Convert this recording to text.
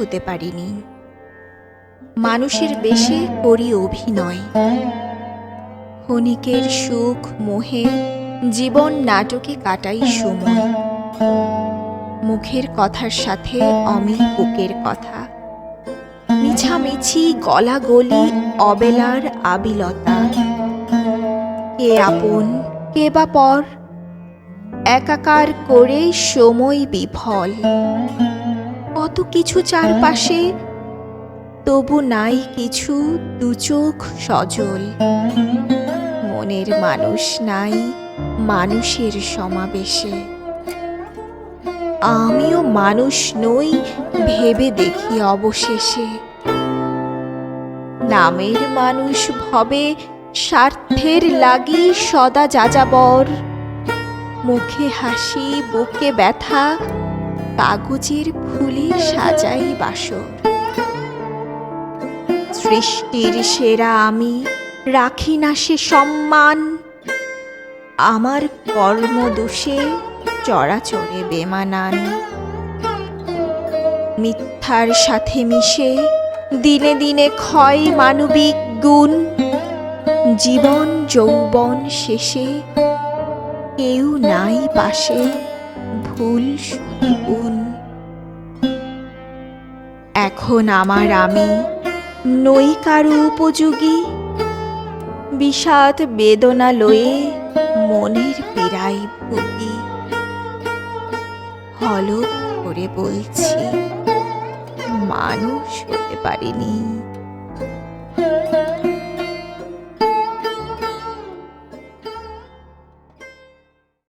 হতে পারিনি। মানুষের বেশে করি অভিনয়। ক্ষণিকের সুখ, মোহে, জীবন নাটকে কাটাই সময়। মুখের কথার সাথে অমিল বুকের কথা। মিছামিছি, গলাগলি, অবেলার আবিলতা। কে আপন, কে বা পর? একাকার করে সময় বিফল। কত কিছু চারপাশে, তবু নাই কিছু দুচোখ সজল। মনের মানুষ নাই মানুষের সমাবেশে। আমিও মানুষ নই ভেবে দেখি অবশেষে। নামের মানুষ ভবে, স্বার্থের লাগি সদা যাযাবর। মুখে হাসি, বুকে ব্যথা কাগজের ফুলে সাজাই বাসর। সৃষ্টির সেরা আমি রাখি না সে সম্মান। আমার কর্মদোষে চরাচরে বেমানান। মিথ্যার সাথে মিশে দিনে দিনে ক্ষয় মানবিক গুণ। জীবন যৌবন শেষে কেউ নাই পাশে ভুল শুধু এখন আমার আমি নই কারও উপযোগী। বিষাদ বেদনা লয়ে মনের পীড়াই ভুগি। হল করে বলছি, মানুষ হতে পারিনি।